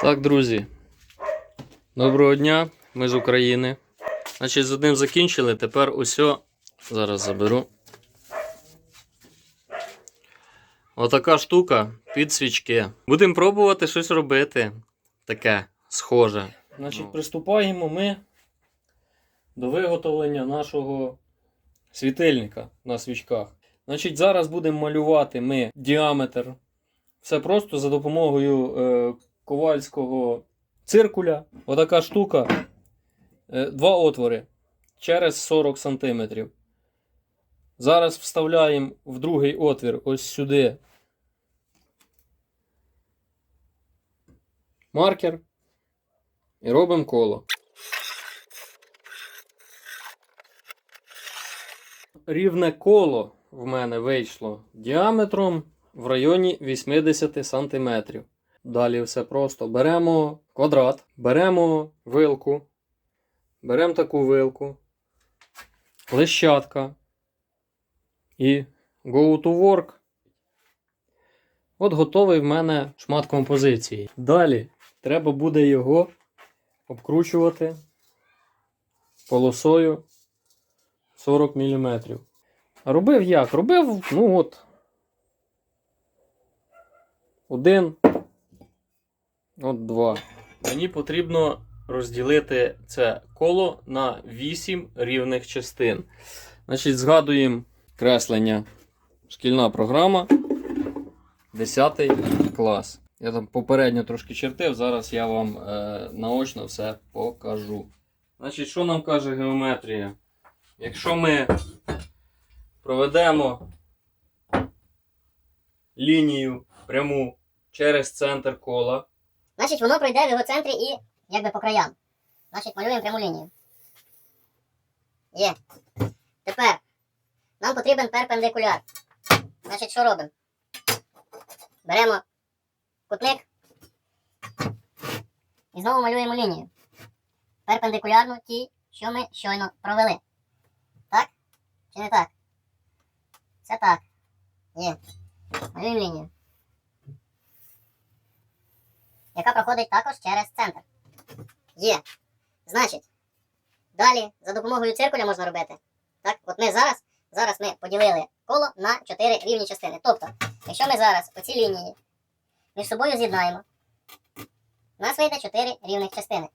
Так, друзі. Доброго дня, ми з України. Значить, з одним закінчили, тепер усьо. Зараз заберу. Отака штука під свічки. Будемо пробувати щось робити. Таке схоже. Значить, приступаємо ми до виготовлення нашого світильника на свічках. Значить, зараз будемо малювати ми діаметр. Все просто за допомогою е, ковальського циркуля. Отака штука. Е, два отвори через 40 см. Зараз вставляємо в другий отвір ось сюди. Маркер. І робимо коло. Рівне коло в мене вийшло діаметром в районі 80 см. Далі все просто. Беремо квадрат, беремо вилку, беремо таку вилку, лещатка і go to work. От готовий в мене шмат композиції. Далі треба буде його обкручувати полосою 40 мм. Робив як? Робив, ну от. Один. От два. Мені потрібно розділити це коло на 8 рівних частин. Значить, згадуємо креслення. Шкільна програма. 10 клас. Я там попередньо трошки чертив, зараз я вам е, наочно все покажу. Значить, що нам каже геометрія? Якщо ми проведемо лінію пряму через центр кола, Значить, воно пройде в його центрі і якби по краям. Значить, малюємо пряму лінію. Є. Тепер нам потрібен перпендикуляр. Значить, що робимо? Беремо кутник і знову малюємо лінію. Перпендикулярну тій, що ми щойно провели. Так? Чи не так? Це так. Є. Малюємо лінію. Яка проходить також через центр. Є. Значить, далі за допомогою циркуля можна робити. Так, от ми зараз, зараз ми поділили коло на 4 рівні частини. Тобто, якщо ми зараз оці лінії між собою з'єднаємо, у нас вийде 4 рівних частини.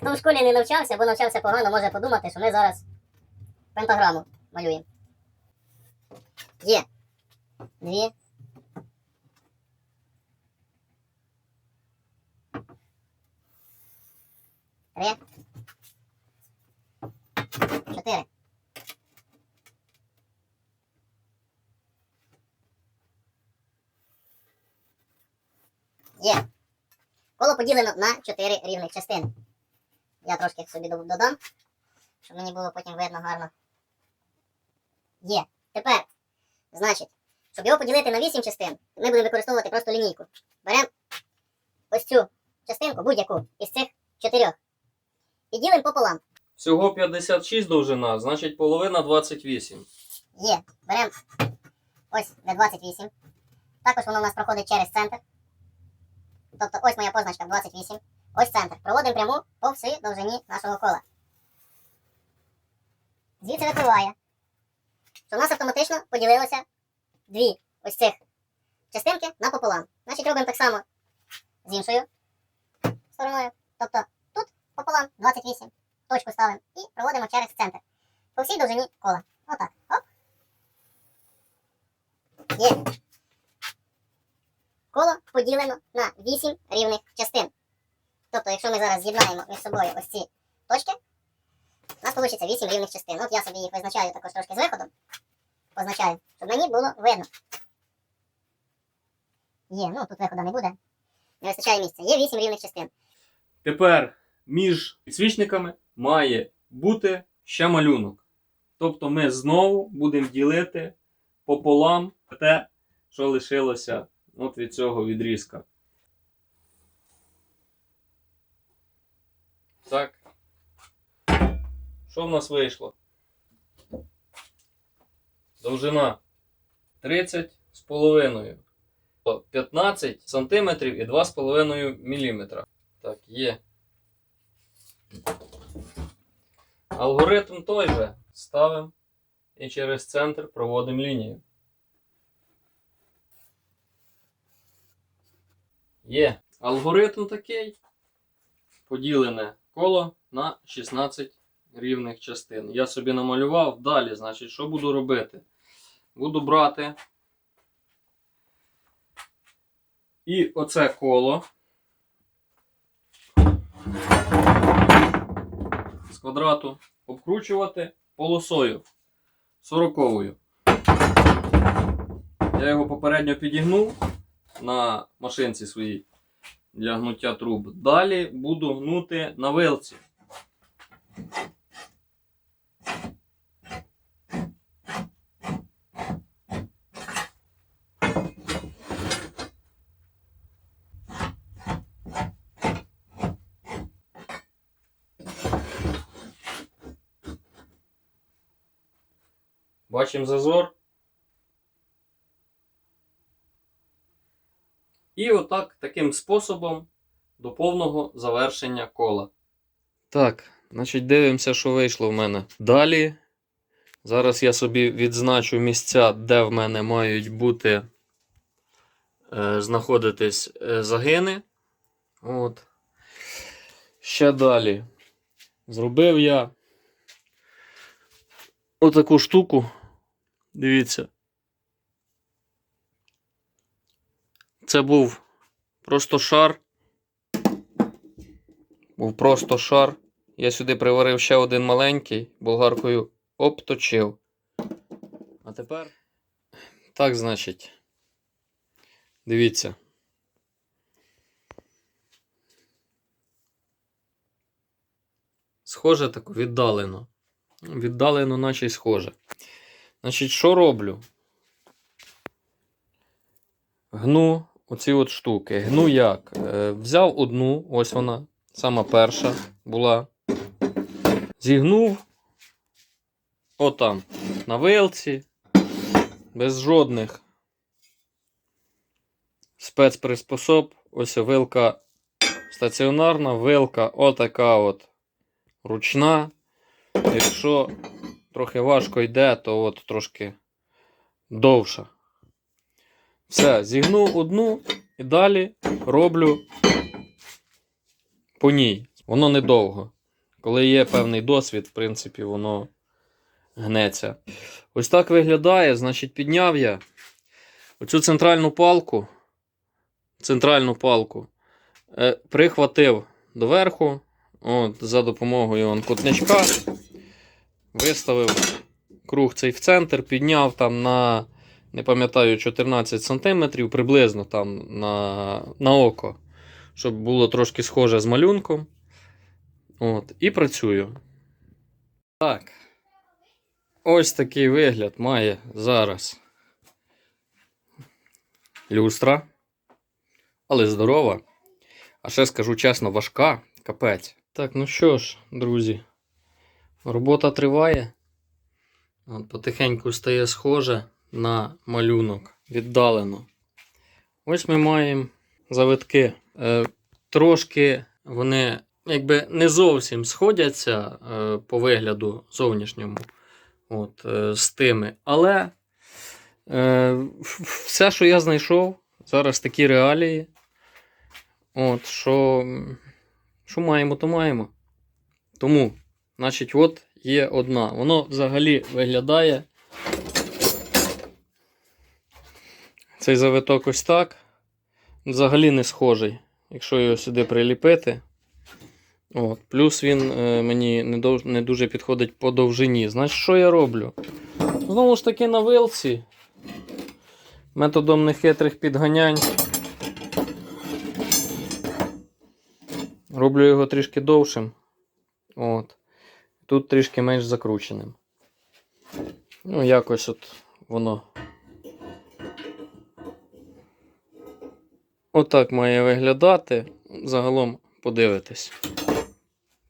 Хто в школі не навчався або навчався погано, може подумати, що ми зараз пентаграму малюємо. Є. Дві. Три. Чотири. Є. Коло поділено на чотири рівних частини. Я трошки собі додам, щоб мені було потім видно гарно. Є. Тепер Значить, щоб його поділити на 8 частин, ми будемо використовувати просто лінійку. Беремо ось цю частинку, будь-яку із цих чотирьох. І ділимо пополам. всього 56 довжина, значить половина 28. Є. Беремо ось де 28. Також воно у нас проходить через центр. Тобто ось моя позначка 28. Ось центр. Проводимо пряму по всій довжині нашого кола. Звідси випливає, що в нас автоматично поділилося дві ось цих частинки напополам. Значить, робимо так само з іншою стороною. Тобто тут пополам 28. Точку ставимо і проводимо через центр. По всій довжині кола. Отак. Оп. Є. Коло поділено на 8 рівних частин. Тобто, якщо ми зараз з'єднаємо між собою ось ці точки, у нас вийде 8 рівних частин. От я собі їх визначаю також трошки з виходом. Позначаю, щоб мені було видно. Є, ну тут виходу не буде. Не вистачає місця. Є 8 рівних частин. Тепер між підсвічниками має бути ще малюнок. Тобто ми знову будемо ділити пополам те, що лишилося от від цього відрізка. Так. Що в нас вийшло? Довжина 30 з половиною. 15 сантиметрів і 2,5 мм. Так, є. Алгоритм той же. Ставимо і через центр проводимо лінію. Є. Алгоритм такий. Поділене коло на 16 рівних частин. Я собі намалював. Далі, значить, що буду робити? Буду брати. І оце коло. З квадрату обкручувати полосою сороковою. Я його попередньо підігнув на машинці своїй для гнуття труб. Далі буду гнути на вилці. Бачимо зазор. І отак таким способом до повного завершення кола. Так, значить, дивимося, що вийшло в мене. Далі. Зараз я собі відзначу місця, де в мене мають бути е, знаходитись е, загини. От. Ще далі. Зробив я отаку штуку. Дивіться. Це був просто шар. Був просто шар. Я сюди приварив ще один маленький, болгаркою обточив. А тепер. Так, значить. Дивіться. Схоже так віддалено. Віддалено, наче й схоже. Значить, що роблю? Гну оці от штуки. Гну як? Е, взяв одну, ось вона, сама перша була. Зігнув отам, на вилці, без жодних спецприспособ. Ось вилка стаціонарна, вилка отака от ручна. Якщо трохи важко йде, то от трошки довша. Все, зігнув одну і далі роблю по ній. Воно недовго. Коли є певний досвід, в принципі, воно гнеться. Ось так виглядає. Значить, підняв я оцю центральну палку. Центральну палку е, прихватив доверху. От, за допомогою он, кутничка. Виставив круг цей в центр, підняв там на, не пам'ятаю, 14 см, приблизно там на, на око, щоб було трошки схоже з малюнком. От, і працюю. Так. Ось такий вигляд має зараз люстра. Але здорова. А ще скажу чесно, важка, капець. Так, ну що ж, друзі, робота триває. От, потихеньку стає схоже на малюнок віддалено. Ось ми маємо завитки. Е, трошки вони якби не зовсім сходяться е, по вигляду зовнішньому от, е, з тими. Але е, все, що я знайшов, зараз такі реалії. От, що, що маємо, то маємо. Тому, значить, от є одна. Воно взагалі виглядає. Цей завиток ось так. Взагалі не схожий, якщо його сюди приліпити. От, плюс він е, мені не, дов, не дуже підходить по довжині. Значить, що я роблю? Знову ж таки на вилці. Методом нехитрих підганянь. Роблю його трішки довшим. От. Тут трішки менш закрученим. Ну, якось от воно. Отак має виглядати. Загалом подивитись.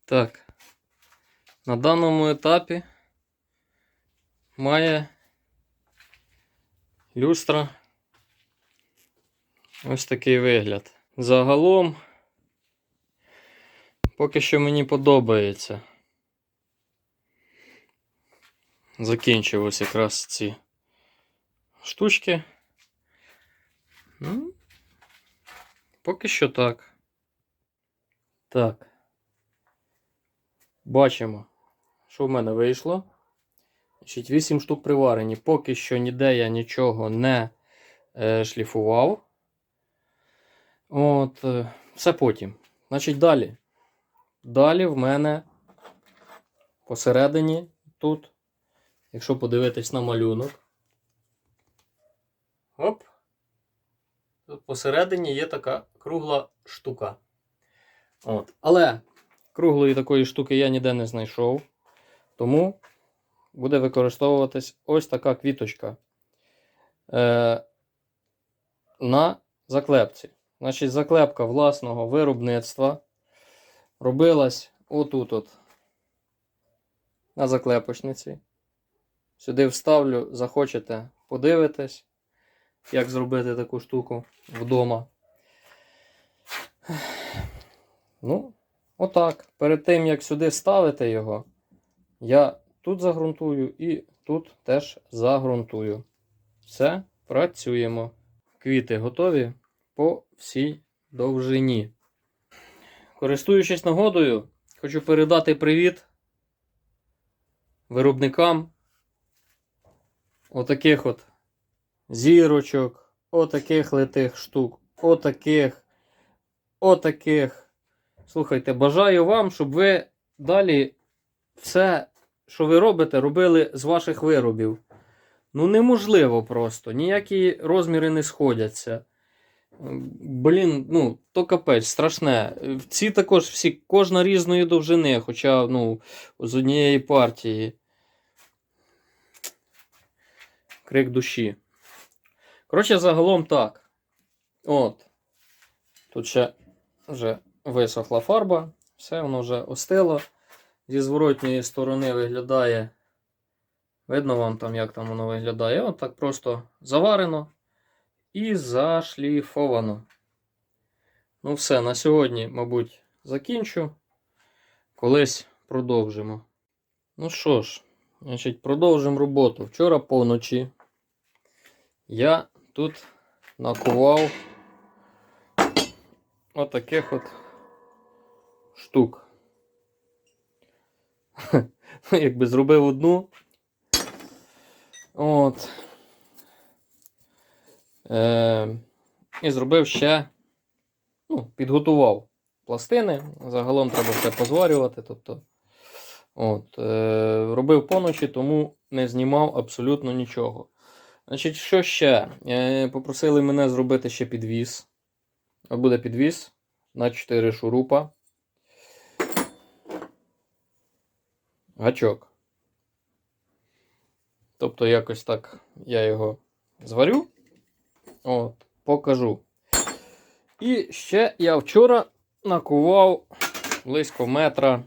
Так. На даному етапі має люстра. Ось такий вигляд. Загалом, поки що мені подобається. Закінчились якраз ці штучки. Ну, поки що так. Так. Бачимо, що в мене вийшло. Значить, 8 штук приварені. Поки що ніде я нічого не е, шліфував. От, е, все потім. Значить, далі. Далі в мене посередині тут, якщо подивитись на малюнок. Оп. Тут посередині є така кругла штука. От. Але круглої такої штуки я ніде не знайшов. Тому буде використовуватись ось така квіточка е, на заклепці. Значить, заклепка власного виробництва робилась отут от на заклепочниці. Сюди вставлю, захочете, подивитись, як зробити таку штуку вдома. Ну, отак. Перед тим, як сюди ставити його, я тут загрунтую і тут теж загрунтую. Все, працюємо. Квіти готові по всій довжині. Користуючись нагодою, хочу передати привіт виробникам отаких от зірочок, отаких литих штук, отаких, отаких. Слухайте, бажаю вам, щоб ви далі все, що ви робите, робили з ваших виробів. Ну, неможливо просто. Ніякі розміри не сходяться. Блін, ну, то капець, страшне. Ці також всі, кожна різної довжини, хоча, ну, з однієї партії. Крик душі. Коротше, загалом так. От. Тут ще вже висохла фарба, все воно вже остило. Зі зворотньої сторони виглядає. Видно вам там, як там воно виглядає. От так просто заварено і зашліфовано. Ну, все, на сьогодні, мабуть, закінчу. Колись продовжимо. Ну що ж, значить, продовжимо роботу. Вчора поночі я тут накував отаких от штук. Ну, Якби зробив одну. От. Е, і зробив ще, ну, підготував пластини. Загалом треба все позварювати. Тобто, от, е, робив поночі, тому не знімав абсолютно нічого. Значить, що ще? Е, попросили мене зробити ще підвіз. Буде підвіз на 4 шурупа. Гачок. Тобто, якось так я його зварю. От, покажу. І ще я вчора накував близько метра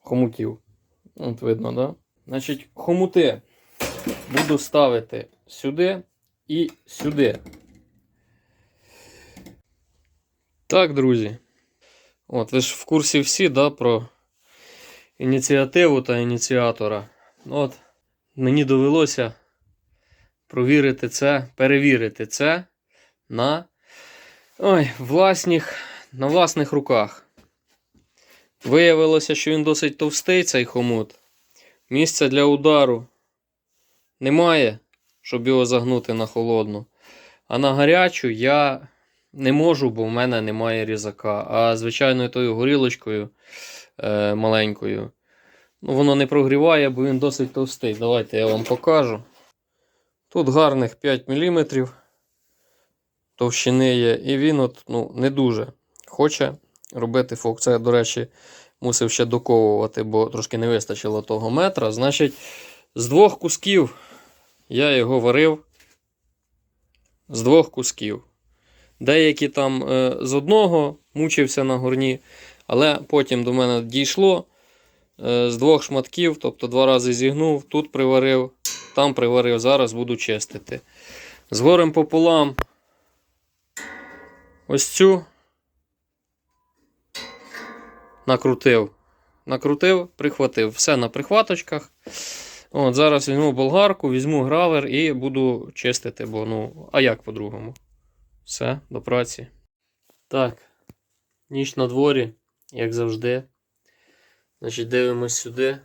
хомутів. От видно, да? Значить, хомути буду ставити сюди і сюди. Так, друзі. От, ви ж в курсі всі, да, про ініціативу та ініціатора. Ну, От, мені довелося провірити це, перевірити це на ой, власних, на власних руках. Виявилося, що він досить товстий, цей хомут. Місця для удару немає, щоб його загнути на холодну. А на гарячу я не можу, бо в мене немає різака. А звичайною тою горілочкою е, маленькою. Ну, воно не прогріває, бо він досить товстий. Давайте я вам покажу. Тут гарних 5 мм товщини є, і він от, ну, не дуже хоче робити фок. Це, до речі, мусив ще доковувати, бо трошки не вистачило того метра. Значить, з двох кусків я його варив. З двох кусків. Деякі там е, з одного мучився на горні, але потім до мене дійшло е, з двох шматків, тобто два рази зігнув, тут приварив там приварив, зараз буду чистити. З горем пополам. Ось цю накрутив. Накрутив, прихватив. Все на прихваточках. От, зараз візьму болгарку, візьму гравер і буду чистити, бо ну, а як по-другому? Все, до праці. Так, ніч на дворі, як завжди. Значить, дивимось сюди.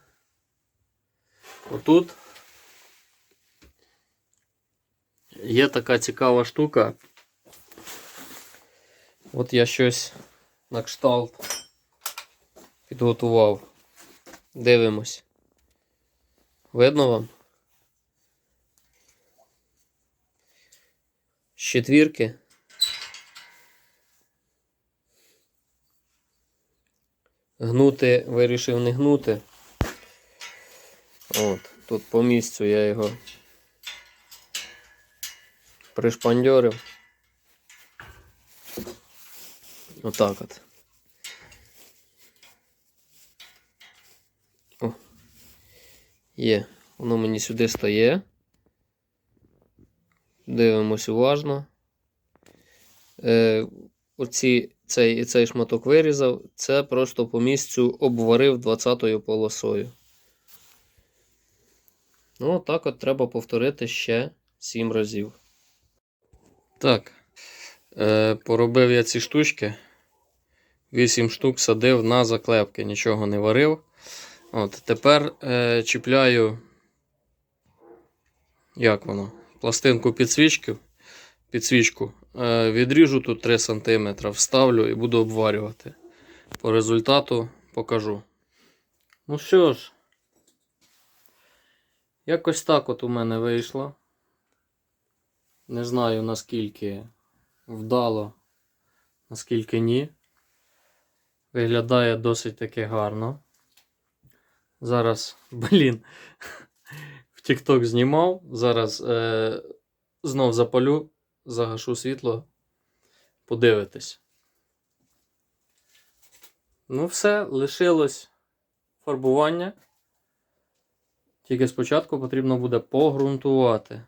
Отут є така цікава штука. От я щось на кшталт підготував. Дивимось. Видно вам? З четвірки. Гнути вирішив не гнути. От, тут по місцю я його пришпандьорив. Отак от. Є. Воно мені сюди стає. Дивимось уважно. Е, оці, цей, цей шматок вирізав. Це просто по місцю обварив 20-ю полосою. Ну, так от треба повторити ще 7 разів. Так. Е, поробив я ці штучки. 8 штук садив на заклепки, нічого не варив. От, тепер е, чіпляю. Як воно? Пластинку підсвічки. Підсвічку. Е, відріжу тут 3 см, вставлю і буду обварювати. По результату покажу. Ну що ж, якось так от у мене вийшло. Не знаю наскільки вдало, наскільки ні. Виглядає досить таки гарно. Зараз, блін, в TikTok знімав. Зараз е, знов запалю, загашу світло. Подивитись. Ну, все, лишилось фарбування. Тільки спочатку потрібно буде погрунтувати.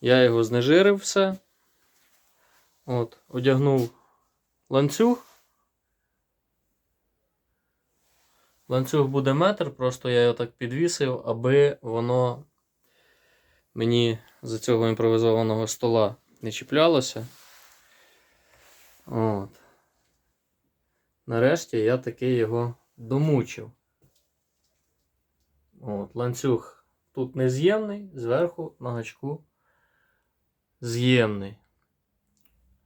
Я його знежирив все. От, одягнув ланцюг. Ланцюг буде метр, просто я його так підвісив, аби воно мені за цього імпровізованого стола не чіплялося. От. Нарешті я таки його домучив. От, ланцюг тут нез'ємний, зверху на гачку з'ємний.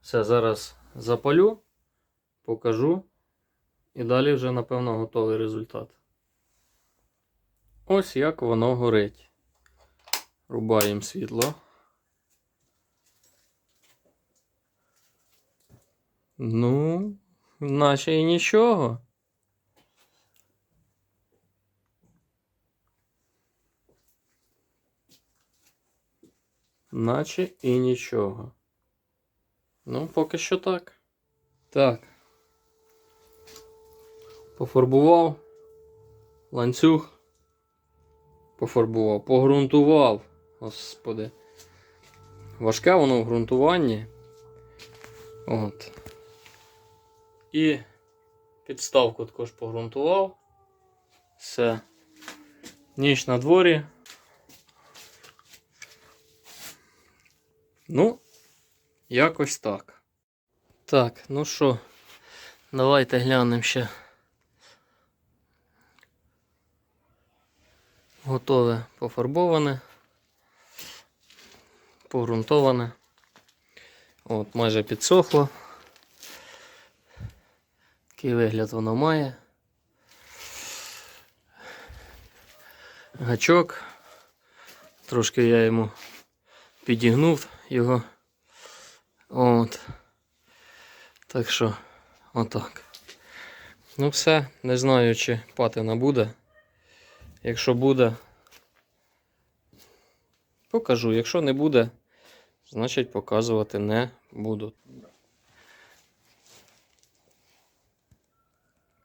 Все, зараз запалю, покажу. І далі вже, напевно, готовий результат. Ось як воно горить. Рубаємо світло. Ну, наче і нічого. Наче і нічого. Ну, поки що так. Так. Пофарбував. Ланцюг. Пофарбував. Погрунтував. Господи. Важке воно в ґрунтуванні. От. І підставку також погрунтував. Все. Ніч на дворі. Ну, якось так. Так, ну що, давайте глянемо ще. Готове пофарбоване, погрунтоване. От, майже підсохло. Такий вигляд воно має. Гачок. Трошки я йому підігнув його. От. Так що, отак. Ну все, не знаю, чи патина буде. Якщо буде, покажу. Якщо не буде, значить показувати не буду.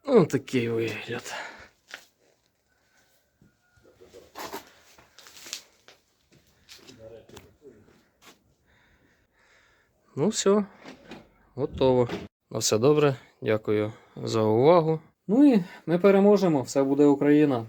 Ну, такий вигляд. Ну, все, готово. На все добре. Дякую за увагу. Ну і ми переможемо. Все буде Україна.